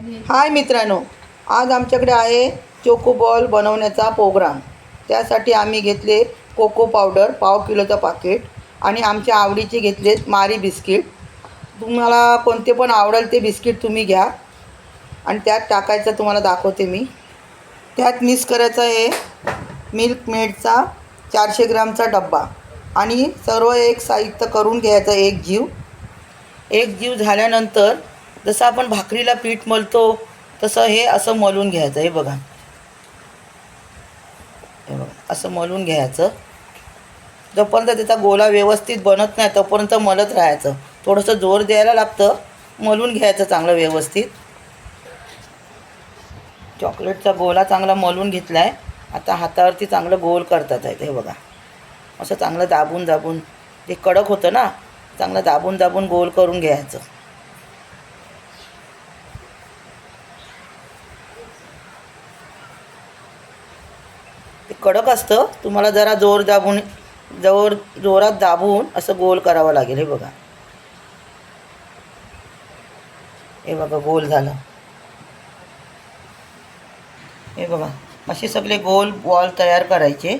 हाय मित्रांनो आज आमच्याकडे आहे चोको बॉल बनवण्याचा प्रोग्राम. त्यासाठी आम्ही घेतले कोको पावडर पाव किलोचं पाकिट आणि आमच्या आवडीचे घेतले मारी बिस्किट. तुम्हाला कोणते पण आवडेल ते बिस्किट तुम्ही घ्या आणि त्यात टाकायचं तुम्हाला दाखवते मी. त्यात मिक्स करायचं आहे मिल्क मेडचा चारशे ग्रामचा डब्बा आणि सर्व एक साहित्य करून घ्यायचं एक जीव. एक जीव झाल्यानंतर जसं आपण भाकरीला पीठ मलतो तसं हे असं मलून घ्यायचं. हे बघा. हे बघा. असं मलून घ्यायचं. जोपर्यंत त्याचा गोला व्यवस्थित बनत नाही तोपर्यंत मलत राहायचं. थोडंसं जोर द्यायला लागतं. मलून घ्यायचं चांगलं व्यवस्थित. चॉकलेटचा गोला चांगला मलून घेतला आहे आता हातावरती चांगलं गोल करतात आहेत. हे बघा. असं चांगलं दाबून दाबून ते कडक होतं ना चांगलं दाबून दाबून गोल करून घ्यायचं. ते कडक असतं. तुम्हाला जरा जोर दाबून जोर जोरात दाबून असं गोल करावं लागेल. हे बघा. हे बघा गोल झालं. हे बघा. असे सगळे गोल बॉल तयार करायचे.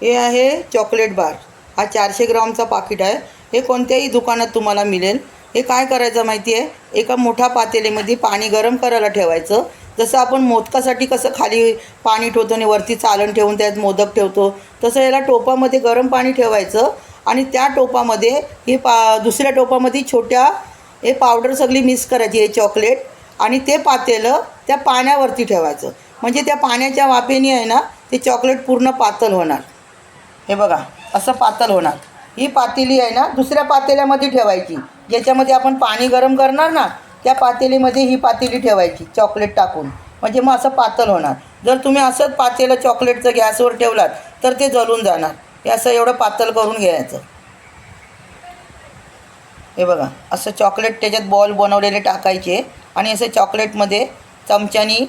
हे आहे चॉकलेट बार. हा चारशे ग्रामचा पाकिट आहे. हे कोणत्याही दुकानात तुम्हाला मिळेल. हे काय करायचं माहिती आहे एका मोठ्या पातेलीमध्ये पाणी गरम करायला ठेवायचं. जसं आपण मोदकासाठी कसं खाली पाणी ठेवतो आणि वरती चालण ठेवून त्यात मोदक ठेवतो तसं याला टोपामध्ये गरम पाणी ठेवायचं आणि त्या टोपामध्ये हे पा दुसऱ्या टोपामध्ये छोट्या हे पावडर सगळी मिक्स करायची हे चॉकलेट आणि ते पातेलं त्या पाण्यावरती ठेवायचं. म्हणजे त्या पाण्याच्या वाफेने आहे ना ते चॉकलेट पूर्ण पातळ होणार. हे बघा असं पातळ होणार. ही पातेली आहे ना दुसऱ्या पातेल्यामध्ये ठेवायची ज्याच्यामध्ये आपण पाणी गरम करणार ना त्या पातेलीमध्ये ही पातेली ठेवायची चॉकलेट टाकून. म्हणजे मग असं पातळ होणार. जर तुम्ही असंच पातेलं चॉकलेटचं गॅसवर ठेवलात तर ते जळून जाणार. हे असं एवढं पातळ करून घ्यायचं. हे बघा असं चॉकलेट त्याच्यात बॉल बनवलेले टाकायचे आणि असं चॉकलेटमध्ये चमच्यानी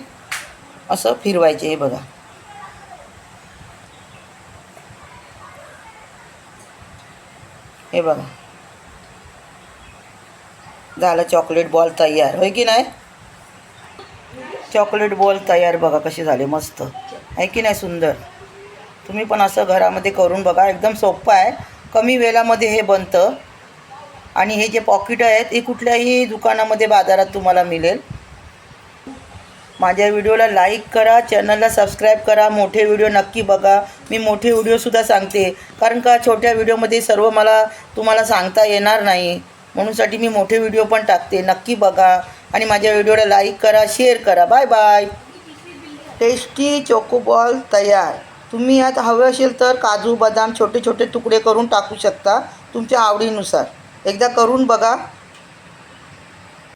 असं फिरवायचे हे बघा. हे बघा. झालं चॉकलेट बॉल तयार. होय की नाही? चॉकलेट बॉल तयार बघा कसे झाले मस्त. आहे की नाही सुंदर? तुम्ही पण असं घरामध्ये करून बघा एकदम सोपं आहे. कमी वेळामध्ये हे बनतं. आणि हे जे पॉकेट आहेत हे कुठल्याही दुकानामध्ये बाजारात तुम्हाला मिळेल. माझ्या व्हिडिओला लाईक करा चॅनलला सबस्क्राईब करा मोठे व्हिडिओ नक्की बघा. मी मोठे व्हिडिओसुद्धा सांगते. कारण का छोट्या व्हिडिओमध्ये सर्व मला तुम्हाला सांगता येणार नाही. म्हणूनसाठी मी मोठे व्हिडिओ पण टाकते. नक्की बघा आणि माझ्या व्हिडिओला लाईक करा शेअर करा. बाय बाय टेस्टी चोकोबॉल तयार. तुम्ही यात हवे असेल तर काजू बदाम छोटे छोटे तुकडे करून टाकू शकता तुमच्या आवडीनुसार. एकदा करून बघा.